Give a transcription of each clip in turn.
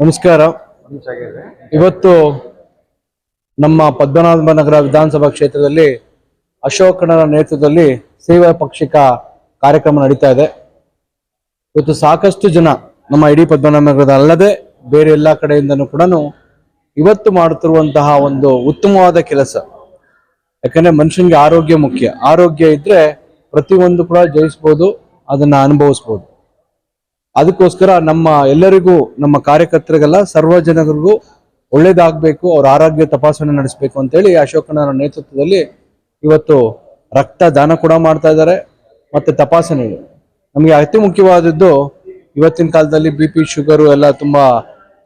ನಮಸ್ಕಾರ. ಇವತ್ತು ನಮ್ಮ ಪದ್ಮನಾಭ ನಗರ ವಿಧಾನಸಭಾ ಕ್ಷೇತ್ರದಲ್ಲಿ ಅಶೋಕಣ್ಣನ ನೇತೃತ್ವದಲ್ಲಿ ಸೇವಾ ಪಕ್ಷಿಕ ಕಾರ್ಯಕ್ರಮ ನಡೀತಾ ಇದೆ. ಇವತ್ತು ಸಾಕಷ್ಟು ಜನ ನಮ್ಮ ಇಡೀ ಪದ್ಮನಾಭ ನಗರದ ಅಲ್ಲದೆ ಬೇರೆ ಎಲ್ಲ ಕಡೆಯಿಂದನೂ ಕೂಡ ಇವತ್ತು ಮಾಡುತ್ತಿರುವಂತಹ ಒಂದು ಉತ್ತಮವಾದ ಕೆಲಸ. ಯಾಕಂದ್ರೆ ಮನುಷ್ಯನಿಗೆ ಆರೋಗ್ಯ ಮುಖ್ಯ. ಆರೋಗ್ಯ ಇದ್ರೆ ಪ್ರತಿಯೊಂದು ಕೂಡ ಜಯಿಸ್ಬೋದು, ಅದನ್ನ ಅನುಭವಿಸ್ಬೋದು. ಅದಕ್ಕೋಸ್ಕರ ನಮ್ಮ ಎಲ್ಲರಿಗೂ, ನಮ್ಮ ಕಾರ್ಯಕರ್ತರಿಗೆಲ್ಲ ಸರ್ವ ಜನರಿಗೂ ಒಳ್ಳೇದಾಗಬೇಕು, ಅವ್ರ ಆರೋಗ್ಯ ತಪಾಸಣೆ ನಡೆಸಬೇಕು ಅಂತೇಳಿ ಅಶೋಕನ ನೇತೃತ್ವದಲ್ಲಿ ಇವತ್ತು ರಕ್ತ ದಾನ ಕೂಡ ಮಾಡ್ತಾ ಇದ್ದಾರೆ, ಮತ್ತೆ ತಪಾಸಣೆ ನಮಗೆ ಅತಿ ಮುಖ್ಯವಾದದ್ದು ಇವತ್ತಿನ ಕಾಲದಲ್ಲಿ ಬಿ ಪಿ, ಶುಗರು ಎಲ್ಲ ತುಂಬ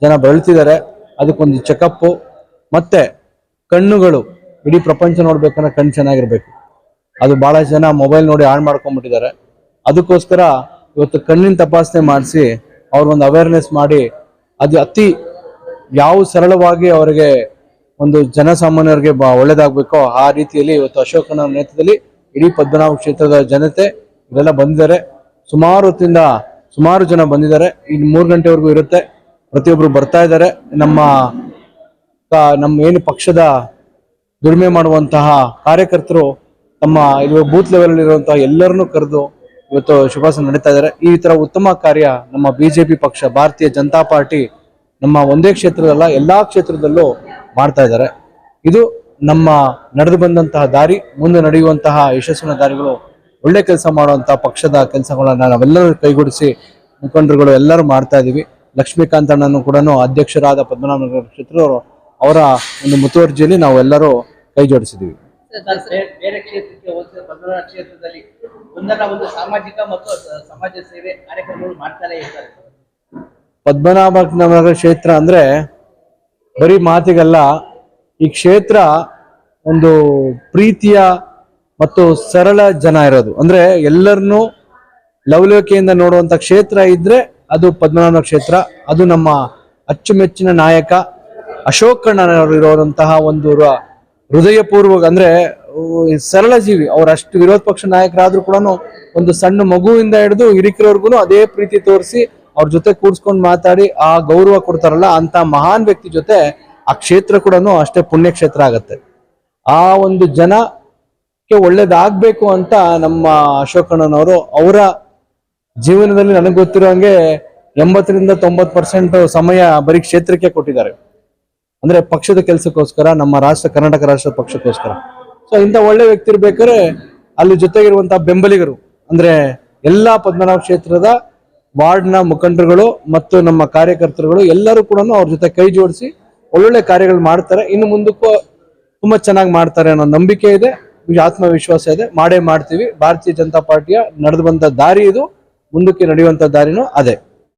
ಜನ ಬಳಲ್ತಿದ್ದಾರೆ, ಅದಕ್ಕೊಂದು ಚೆಕಪ್ಪು, ಮತ್ತೆ ಕಣ್ಣುಗಳು, ಇಡೀ ಪ್ರಪಂಚ ನೋಡ್ಬೇಕಂದ್ರೆ ಕಣ್ಣು ಚೆನ್ನಾಗಿರ್ಬೇಕು. ಅದು ಬಹಳ ಜನ ಮೊಬೈಲ್ ನೋಡಿ ಹಾಳು ಮಾಡ್ಕೊಂಡ್ಬಿಟ್ಟಿದ್ದಾರೆ. ಅದಕ್ಕೋಸ್ಕರ ಇವತ್ತು ಕಣ್ಣಿನ ತಪಾಸಣೆ ಮಾಡಿಸಿ ಅವ್ರಿಗೊಂದು ಅವೇರ್ನೆಸ್ ಮಾಡಿ, ಅದು ಅತಿ ಯಾವ ಸರಳವಾಗಿ ಅವರಿಗೆ ಒಂದು ಜನಸಾಮಾನ್ಯರಿಗೆ ಬ ಒಳ್ಳೇದಾಗಬೇಕೋ ಆ ರೀತಿಯಲ್ಲಿ ಇವತ್ತು ಅಶೋಕನ ನೇತೃತ್ವದಲ್ಲಿ ಇಡೀ ಪದ್ಮನಾಭ ಕ್ಷೇತ್ರದ ಜನತೆ ಇದೆಲ್ಲ ಬಂದಿದ್ದಾರೆ. ಸುಮಾರು ಹೊತ್ತಿಂದ ಸುಮಾರು ಜನ ಬಂದಿದ್ದಾರೆ. ಇನ್ನು ಮೂರು ಗಂಟೆವರೆಗೂ ಇರುತ್ತೆ. ಪ್ರತಿಯೊಬ್ಬರು ಬರ್ತಾ ಇದ್ದಾರೆ. ನಮ್ಮ ನಮ್ಮ ಏನು ಪಕ್ಷದ ದುಡಿಮೆ ಮಾಡುವಂತಹ ಕಾರ್ಯಕರ್ತರು ತಮ್ಮ ಇಲ್ಲಿ ಬೂತ್ ಲೆವೆಲ್ ಇರುವಂತಹ ಎಲ್ಲರನ್ನೂ ಕರೆದು ಇವತ್ತು ಶುಭಾಸನ ನಡೀತಾ ಇದ್ದಾರೆ. ಈ ತರ ಉತ್ತಮ ಕಾರ್ಯ ನಮ್ಮ ಬಿಜೆಪಿ ಪಕ್ಷ, ಭಾರತೀಯ ಜನತಾ ಪಾರ್ಟಿ ನಮ್ಮ ಒಂದೇ ಕ್ಷೇತ್ರದಲ್ಲ, ಎಲ್ಲಾ ಕ್ಷೇತ್ರದಲ್ಲೂ ಮಾಡ್ತಾ ಇದ್ದಾರೆ. ಇದು ನಮ್ಮ ನಡೆದು ಬಂದಂತಹ ದಾರಿ, ಮುಂದೆ ನಡೆಯುವಂತಹ ಯಶಸ್ಸಿನ ದಾರಿಗಳು, ಒಳ್ಳೆ ಕೆಲಸ ಮಾಡುವಂತಹ ಪಕ್ಷದ ಕೆಲಸಗಳನ್ನ ನಾವೆಲ್ಲರೂ ಕೈಗೂಡಿಸಿ, ಮುಖಂಡರುಗಳು ಎಲ್ಲರೂ ಮಾಡ್ತಾ ಇದೀವಿ. ಲಕ್ಷ್ಮೀಕಾಂತ್ ಅಣ್ಣನು ಕೂಡ ಅಧ್ಯಕ್ಷರಾದ ಪದ್ಮನಾಭನಗರ ಕ್ಷೇತ್ರದವರು, ಅವರ ಒಂದು ಮುತುವರ್ಜಿಯಲ್ಲಿ ನಾವು ಎಲ್ಲರೂ ಕೈ ಜೋಡಿಸಿದ್ದೀವಿ ಪದ್ಮನಾಭ ಒಂದಲ್ಲ ಒಂದು ಸಾಮಾಜಿಕ ಮತ್ತು ಸಮಾಜ ಸೇವೆ ಕಾರ್ಯಕ್ರಮಗಳು ಮಾಡ್ತಾನೆ ಇರ್ತಾರೆ. ಪದ್ಮನಾಭನಗರ ಕ್ಷೇತ್ರ ಅಂದ್ರೆ ಬರೀ ಮಾತಿಗಲ್ಲ, ಈ ಕ್ಷೇತ್ರ ಒಂದು ಪ್ರೀತಿಯ ಮತ್ತು ಸರಳ ಜನ ಇರೋದು. ಅಂದ್ರೆ ಎಲ್ಲರನ್ನೂ ಲವಲವಿಕೆಯಿಂದ ನೋಡುವಂತ ಕ್ಷೇತ್ರ ಇದ್ರೆ ಅದು ಪದ್ಮನಾಭ ಕ್ಷೇತ್ರ, ಅದು ನಮ್ಮ ಅಚ್ಚುಮೆಚ್ಚಿನ ನಾಯಕ ಅಶೋಕಣ್ಣನವರು ಇರೋದಂತಹ ಒಂದು ಹೃದಯಪೂರ್ವಕ ಅಂದ್ರೆ ಸರಳ ಜೀವಿ ಅವ್ರು ಅಷ್ಟು ವಿರೋಧ ಪಕ್ಷ ನಾಯಕರಾದ್ರೂ ಕೂಡ ಒಂದು ಸಣ್ಣ ಮಗುವಿಂದ ಹಿಡಿದು ಹಿರಿಕರವರೆಗೂ ಅದೇ ಪ್ರೀತಿ ತೋರಿಸಿ ಅವ್ರ ಜೊತೆ ಕೂಡ್ಸ್ಕೊಂಡು ಮಾತಾಡಿ ಆ ಗೌರವ ಕೊಡ್ತಾರಲ್ಲ ಅಂತ ಮಹಾನ್ ವ್ಯಕ್ತಿ ಜೊತೆ ಆ ಕ್ಷೇತ್ರ ಕೂಡ ಅಷ್ಟೇ ಪುಣ್ಯ ಕ್ಷೇತ್ರ ಆಗತ್ತೆ. ಆ ಒಂದು ಜನಕ್ಕೆ ಒಳ್ಳೇದಾಗಬೇಕು ಅಂತ ನಮ್ಮ ಅಶೋಕಣ್ಣನವರು ಅವರ ಜೀವನದಲ್ಲಿ ನನಗೆ ಗೊತ್ತಿರೋ ಹಂಗೆ ಎಂಬತ್ತರಿಂದ ತೊಂಬತ್ತು ಪರ್ಸೆಂಟ್ ಸಮಯ ಬರೀ ಕ್ಷೇತ್ರಕ್ಕೆ ಕೊಟ್ಟಿದ್ದಾರೆ. ಅಂದ್ರೆ ಪಕ್ಷದ ಕೆಲಸಕ್ಕೋಸ್ಕರ, ನಮ್ಮ ರಾಷ್ಟ್ರ, ಕರ್ನಾಟಕ ರಾಷ್ಟ್ರ ಪಕ್ಷಕ್ಕೋಸ್ಕರ. ಸೊ ಇಂಥ ಒಳ್ಳೆ ವ್ಯಕ್ತಿ ಇರ್ಬೇಕಾದ್ರೆ ಅಲ್ಲಿ ಜೊತೆಗಿರುವಂತಹ ಬೆಂಬಲಿಗರು, ಅಂದ್ರೆ ಎಲ್ಲಾ ಪದ್ಮನಾಭ ಕ್ಷೇತ್ರದ ವಾರ್ಡ್ನ ಮುಖಂಡರುಗಳು ಮತ್ತು ನಮ್ಮ ಕಾರ್ಯಕರ್ತರುಗಳು ಎಲ್ಲರೂ ಕೂಡ ಅವ್ರ ಜೊತೆ ಕೈ ಜೋಡಿಸಿ ಒಳ್ಳೊಳ್ಳೆ ಕಾರ್ಯಗಳು ಮಾಡ್ತಾರೆ. ಇನ್ನು ಮುಂದಕ್ಕೂ ತುಂಬಾ ಚೆನ್ನಾಗಿ ಮಾಡ್ತಾರೆ ಅನ್ನೋ ನಂಬಿಕೆ ಇದೆ ಆತ್ಮವಿಶ್ವಾಸ ಇದೆ. ಮಾಡೇ ಮಾಡ್ತೀವಿ. ಭಾರತೀಯ ಜನತಾ ಪಾರ್ಟಿಯ ನಡೆದು ಬಂದ ದಾರಿ ಇದು, ಮುಂದಕ್ಕೆ ನಡೆಯುವಂತ ದಾರಿನೂ ಅದೇ.